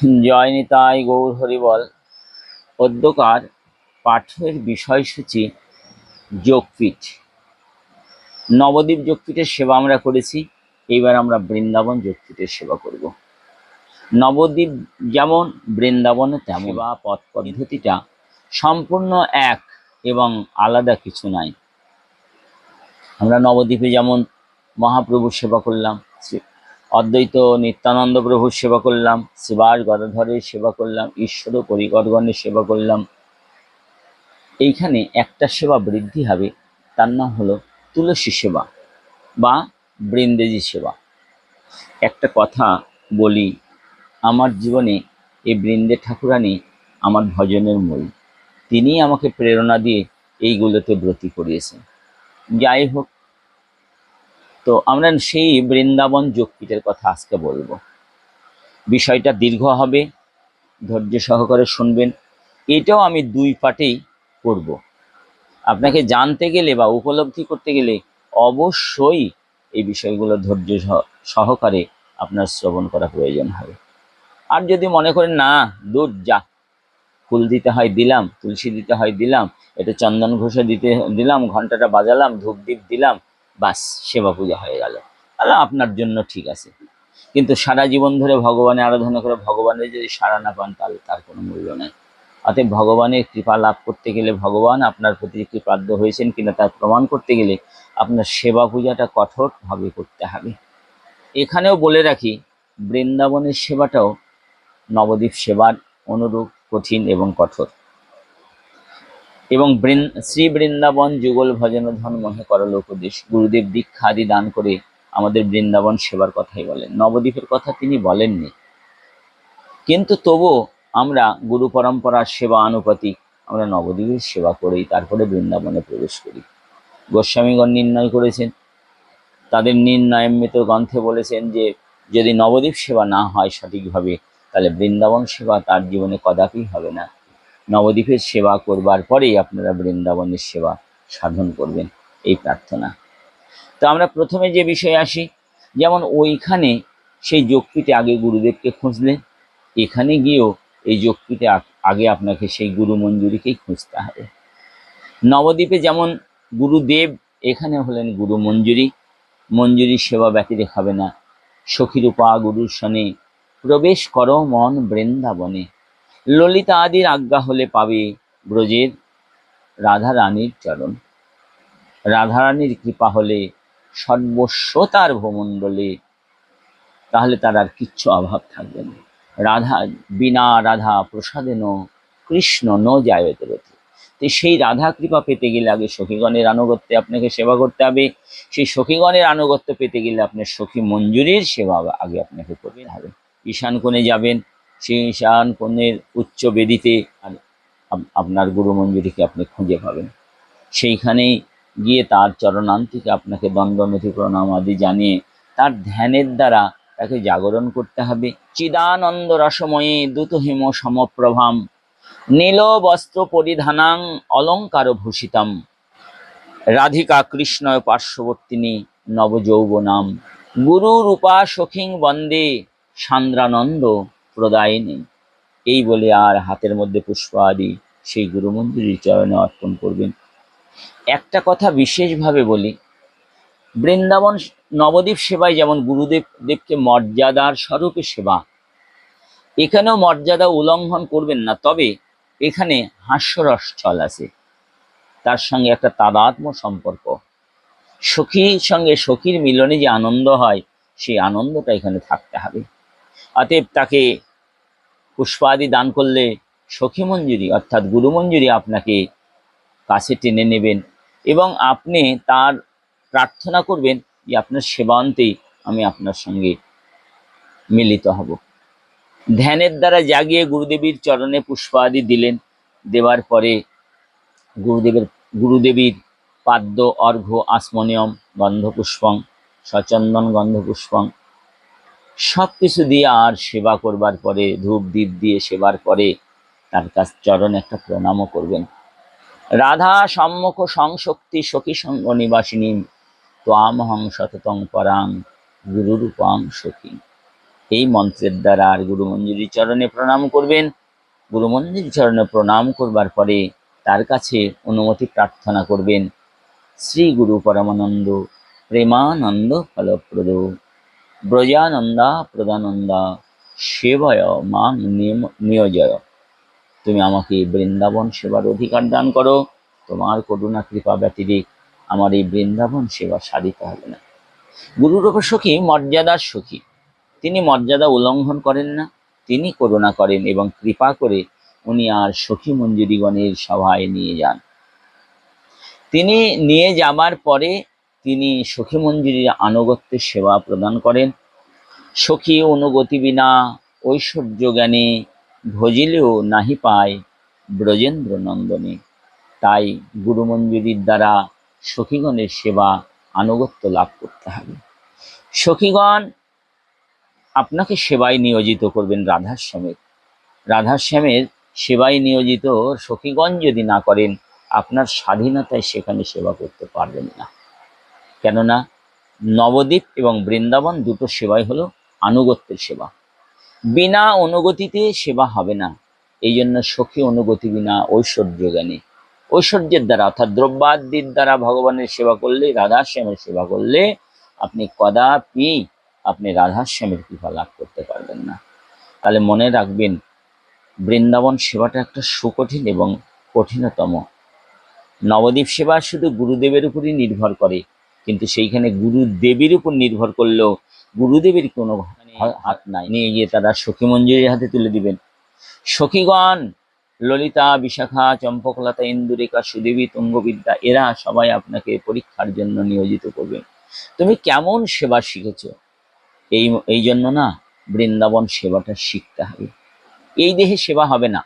জয় নিতাই গৌর হরিবল পদ্যকার পাঠের বিষয়সূচি যোগপীঠ। নবদ্বীপ যোগপীঠের সেবা আমরা করেছি, এইবার আমরা বৃন্দাবন যোগপীঠের সেবা করব। নবদ্বীপ যেমন বৃন্দাবনে তেমন বা পথ পদ্ধতিটা সম্পূর্ণ এক এবং আলাদা কিছু নাই। আমরা নবদ্বীপে যেমন মহাপ্রভুর সেবা করলাম অদ্বৈত নিত্যানন্দ প্রভুর সেবা করলাম শিবাস গদাধরের সেবা করলাম, ঈশ্বর পরিকরগণের সেবা করলাম। এইখানে একটা সেবা বৃদ্ধি হবে, তার নাম হলো তুলসী সেবা বা বৃন্দেজি সেবা। একটা কথা বলি, আমার জীবনে এই বৃন্দে ঠাকুরানি আমার ভজনের মূল। তিনি আমাকে প্রেরণা দিয়ে এইগুলোতে ব্রতী করিয়েছেন। যাই হোক তো আমরা সেই বৃন্দাবন যোগপীঠের কথা আজকে বলব। বিষয়টা দীর্ঘ হবে, ধৈর্য সহকারে শুনবেন। এটাও আমি দুই পাটেই করব আপনাকে জানতে গেলে বা উপলব্ধি করতে গেলে অবশ্যই এই বিষয়গুলো ধৈর্য সহ- সহকারে আপনার শ্রবণ করা প্রয়োজন হবে। আর যদি মনে করেন, না, দূর, যা, ফুল দিতে হয় দিলাম, তুলসী দিতে হয় দিলাম, এটা চন্দন ঘষে দিতে দিলাম, ঘন্টাটা বাজালাম ধূপ দ্বীপ দিলাম বাস, সেবা পূজা হয়ে গেল। তাহলে আপনার জন্য ঠিক আছে। কিন্তু সারা জীবন ধরে ভগবানের আরাধনা করে ভগবানের যদি সাড়া না পান, তাহলে তার কোনো মূল্য নেই। অতএব ভগবানের কৃপা লাভ করতে গেলে ভগবান আপনার প্রতি কৃপাদ্য হয়েছেন কিনা তার প্রমাণ করতে গেলে আপনার সেবা পূজাটা কঠোরভাবে করতে হবে। এখানেও বলে রাখি, বৃন্দাবনের সেবাটাও নবদ্বীপ সেবার অনুরূপ, কঠিন এবং কঠোর। এবং শ্রী বৃন্দাবন যুগল ভজন ধন মহে করল উপদেশ। গুরুদেব দীক্ষা আদি দান করে আমাদের বৃন্দাবন সেবার কথাই বলেন। নবদ্বীপের কথা তিনি বলেননি। কিন্তু তবু আমরা গুরু পরম্পরার সেবা আনুপাতিক আমরা নবদ্বীপের সেবা করেই তারপরে বৃন্দাবনে প্রবেশ করি। গোস্বামীগণ নির্ণয় করেছেন। তাদের নির্ণয়মিত গ্রন্থে বলেছেন যে, যদি নবদ্বীপ সেবা না হয় সঠিকভাবে, তাহলে বৃন্দাবন সেবা তার জীবনে কদাপি হবে না। নবদ্বীপের সেবা করবার পরেই আপনারা বৃন্দাবনের সেবা সাধন করবেন, এই প্রার্থনা। তো আমরা প্রথমে যে বিষয়ে আসি, যেমন ওইখানে সেই যোগপীঠে আগে গুরুদেবকে খুঁজলেন, এখানে গিয়েও এই যোগপীঠে আগে আপনাকে সেই গুরু মঞ্জুরিকেই খুঁজতে হবে। নবদ্বীপে যেমন গুরুদেব, এখানে হলেন গুরু মঞ্জুরি। মঞ্জুরি সেবা ব্যতিরে হবে না। সখীরূপা গুরুর সনে প্রবেশ করো মন বৃন্দাবনে। ললিতা আদির আজ্ঞা হলে পাবে ব্রজের রাধা রানীর চরণ। রাধা রানীর কৃপা হলে সর্বস্ব তার ভূমণ্ডলে, তাহলে তার আর কিচ্ছু অভাব থাকবে না। রাধা, বিনা রাধা প্রসাদেন কৃষ্ণ ন যায়তে তো সেই রাধা কৃপা পেতে গেলে আগে সখীগণের আনুগত্যে আপনাকে সেবা করতে হবে। সেই সখীগণের আনুগত্য পেতে গেলে আপনার সখী মঞ্জুরির সেবা আগে আপনাকে করতে হবে। ঈশান কোণে যাবেন সেই ঈশান কোণের উচ্চ বেদিতে আপনার গুরু মঞ্জুরিকে আপনি খুঁজে পাবেন। সেইখানেই গিয়ে তার চরণান্তিকে আপনাকে দণ্ডনথি প্রণাম আদি জানিয়ে তার ধ্যানের দ্বারা তাকে জাগরণ করতে হবে। চিদানন্দ রসময়ে দুত হিম সমপ্রভাম। নীল বস্ত্র পরিধানাং অলঙ্কার ভূষিতাম রাধিকা কৃষ্ণ পার্শ্ববর্তিনী নবযৌবনাম। গুরু রূপা সখিং বন্দে। সান্দ্রানন্দ প্রদায়িনী এই বলে আর হাতের মধ্যে পুষ্প আদি সেই গুরু মন্দিরের চরণে অর্পণ করবেন। একটা কথা বিশেষভাবে বলি, বৃন্দাবন নবদ্বীপ সেবায় যেমন গুরুদেব, দেবকে মর্যাদার স্বরূপে সেবা, এখানেও মর্যাদা উল্লঙ্ঘন করবেন না, তবে এখানে হাস্যরস চল আছে। তার সঙ্গে একটা তাদাত্ম সম্পর্ক। সখীর সঙ্গে সখীর মিলনে যে আনন্দ হয়, সেই আনন্দটা এখানে থাকতে হবে। অতএব তাকে পুষ্পাদি দান করলে সখী মঞ্জুরি, অর্থাৎ গুরু মঞ্জুরি আপনাকে কাছে টেনে নেবেন এবং আপনি তার প্রার্থনা করবেন যে আপনার সেবান্তেই আমি আপনার সঙ্গে মিলিত হব। ধ্যানের দ্বারা জাগিয়ে গুরুদেবীর চরণে পুষ্পাদি দিলেন। দেওয়ার পরে গুরুদেবের, গুরুদেবীর পাদ্য, অর্ঘ্য, আসমনিয়ম, গন্ধপুষ্পং, সচন্দন গন্ধপুষ্পং সব কিছু দিয়ে আর সেবা করবার পরে, ধূপ দ্বীপ দিয়ে সেবার পরে তার কাছ চরণে একটা প্রণামও করবেন। রাধা সম্মুখ সংশক্তি সখী সঙ্গ নিবাসিনী ত্বামহং সততং পরাং গুরুরূপাং সখী। এই মন্ত্রের দ্বারা আর গুরু মঞ্জুরি চরণে প্রণাম করবেন। গুরু মঞ্জুরি চরণে প্রণাম করবার পরে তার কাছে অনুমতি প্রার্থনা করবেন। শ্রী গুরু পরমানন্দ, প্রেমানন্দ ফলপ্রদ। ব্রজানন্দা প্রদানন্দা সেবায় মাং নিয়োজয়। তুমি আমাকে বৃন্দাবন সেবার অধিকার দান করো। তোমার করুণা, কৃপা ব্যতিরিক আমার এই বৃন্দাবন সেবা সারিতে হবে না। গুরুরূপ সখী, মর্যাদার সখী। তিনি মর্যাদা উল্লঙ্ঘন করেন না। তিনি করুণা করেন এবং কৃপা করে উনি আর সখী মঞ্জুরিগণের সভায় নিয়ে যান। তিনি নিয়ে যাবার পরে তিনি সখী মঞ্জুরির আনুগত্যের সেবা প্রদান করেন। সখী অনুগতি বিনা ঐশ্বর্য জ্ঞানে ভজিলেও নাহি পায় ব্রজেন্দ্র নন্দনে তাই গুরুমঞ্জুরির দ্বারা সখীগণের সেবা আনুগত্য লাভ করতে হবে। সখীগণ আপনাকে সেবায় নিয়োজিত করবেন রাধাশ্যামের। রাধাশ্যামের সেবায় নিয়োজিত সখীগণ যদি না করেন, আপনার স্বাধীনতায় সেখানে সেবা করতে পারবেন না। কেননা নবদ্বীপ এবং বৃন্দাবন দুটো সেবাই হলো আনুগত্যের সেবা। বিনা অনুগতিতে সেবা হবে না। এই জন্য সখী অনুগতি বিনা ঐশ্বর্য জ্ঞানী। ঐশ্বর্যের দ্বারা অর্থাৎ দ্রব্যাদির দ্বারা ভগবানের সেবা করলে, রাধাশ্যামের সেবা করলে আপনি কদাপি আপনি রাধাশ্যামের কৃপা লাভ করতে পারবেন না। তাহলে মনে রাখবেন, বৃন্দাবন সেবাটা একটা সুকঠিন এবং কঠিনতম। নবদ্বীপ সেবা শুধু গুরুদেবের উপরই নির্ভর করে। কিন্তু সেইখানে গুরুদেবীর উপর নির্ভর করলেও গুরুদেবের কোনো হাত নাই। নিয়ে গিয়ে তারা সখী মঞ্জুরির হাতে তুলে দিবেন। সখীগণ, ললিতা, বিশাখা, চম্পকলতা, ইন্দুরেখা, সুদেবী, তুঙ্গবিদ্যা, এরা সবাই আপনাকে পরীক্ষার জন্য নিয়োজিত করবেন তুমি কেমন সেবা শিখেছ? এই এই জন্য না বৃন্দাবন সেবাটা শিখতে হবে। এই দেহে সেবা হবে না।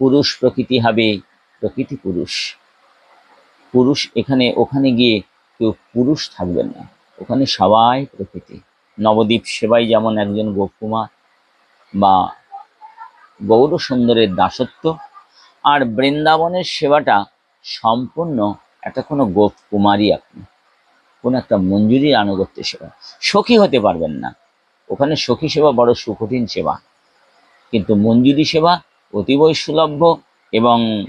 পুরুষ প্রকৃতি হবে প্রকৃতি পুরুষ। পুরুষ এখানে, ওখানে গিয়ে কেউ পুরুষ থাকবেন না। ওখানে সবাই প্রকৃতি। নবদ্বীপ সেবাই যেমন একজন গোপকুমার বা গৌর সুন্দরের দাসত্ব, আর বৃন্দাবনের সেবাটা সম্পূর্ণ একটা কোনো গোপ কুমারী আপনি। কোনো একটা মঞ্জুরির আনুগত্যের সেবা। সখী হতে পারবেন না। ওখানে সখী সেবা বড় সুকঠিন সেবা। কিন্তু মঞ্জুরি সেবা অতীবই সুলভ্য এবং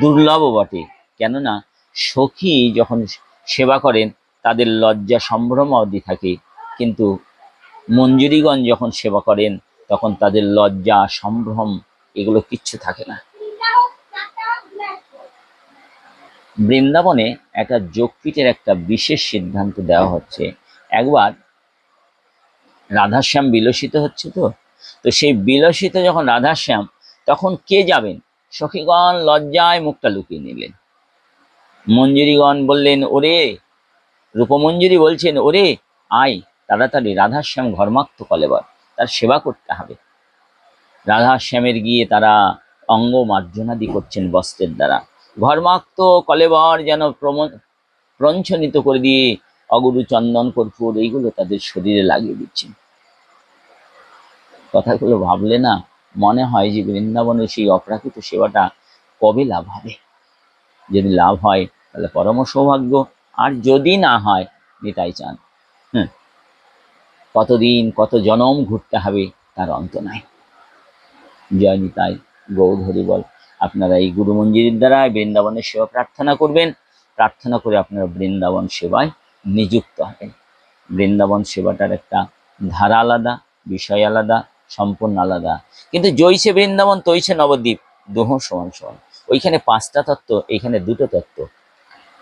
দুর্লভ বটে। কেননা সখী যখন সেবা করেন, তাদের লজ্জা সম্ভ্রম অবধি থাকে। কিন্তু মঞ্জুরিগণ যখন সেবা করেন, তখন তাদের লজ্জা, সম্ভ্রম এগুলো কিচ্ছু থাকে না। বৃন্দাবনে একটা যোগপীঠের একটা বিশেষ সিদ্ধান্ত দেওয়া হচ্ছে। একবার রাধাশ্যাম বিলসিত হচ্ছে তো? তো সেই বিলসিত যখন রাধাশ্যাম, তখন কে যাবেন? সখীগণ লজ্জায় মুখটা লুকিয়ে নিলেন। মঞ্জুরিগণ বললেন, ওরে, রূপমঞ্জুরি বলছেন, ওরে, আয়, তাড়াতাড়ি রাধাশ্যাম ঘর্মাক্ত কলেবর তার সেবা করতে হবে। রাধাশ্যামের গিয়ে তারা অঙ্গ মার্জনাদি করছেন বস্ত্রের দ্বারা। ঘর্মাক্ত কলেবর যেন প্রঞ্ছনিত করে দিয়ে অগুরু চন্দন, কর্পূর, এইগুলো তাদের শরীরে লাগিয়ে দিচ্ছেন। কথাগুলো ভাবলে না মনে হয় যে বৃন্দাবনের সেই অপ্রাকৃত সেবাটা কবে লাভ হবে। যদি লাভ হয়, তাহলে পরম সৌভাগ্য। আর যদি না হয়, নিতাই চান। কতদিন, কত জনম ঘুরতে হবে, তার অন্ত নাই। জয় নিতাই, গৌর হরি বল। আপনারা এই গুরু মঞ্জিরের দ্বারা বৃন্দাবনের সেবা প্রার্থনা করবেন। প্রার্থনা করে আপনারা বৃন্দাবন সেবায় নিযুক্ত হবেন। বৃন্দাবন সেবাটার একটা ধারা আলাদা, বিষয় আলাদা, সম্পূর্ণ আলাদা। কিন্তু জৈছে বৃন্দাবন, তৈছে নবদ্বীপ, দোহ সমান সমান। ওইখানে পাঁচটা তত্ত্ব, এইখানে দুটো তত্ত্ব।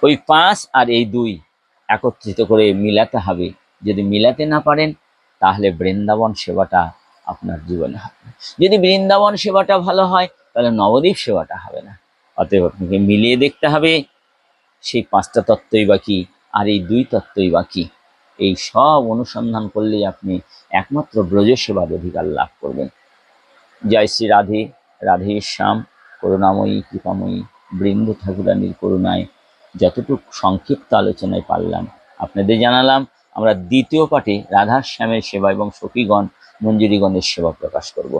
ওই পাঁচ আর এই দুই একত্রিত করে মিলাতে হবে। যদি মিলাতে না পারেন, তাহলে বৃন্দাবন সেবাটা আপনার জীবনে হবে যদি বৃন্দাবন সেবাটা ভালো হয়, তাহলে নবদ্বীপ সেবাটা হবে না। অতএব আপনাকে মিলিয়ে দেখতে হবে, সেই পাঁচটা তত্ত্বই বাকি আর এই দুই তত্ত্বই বাকি এই সব অনুসন্ধান করলেই আপনি একমাত্র ব্রজ সেবার অধিকার লাভ করবেন। জয় শ্রী রাধে রাধে শ্যাম। করুণাময়ী, কৃপাময়ী, বৃন্দ ঠাকুরানীর করুণায় যতটুকু সংক্ষিপ্ত আলোচনায় পারলাম। আপনাদের জানালাম, আমরা দ্বিতীয় পাঠে রাধা শ্যামের সেবা এবং সখীগণ মঞ্জুরিগণের সেবা প্রকাশ করব।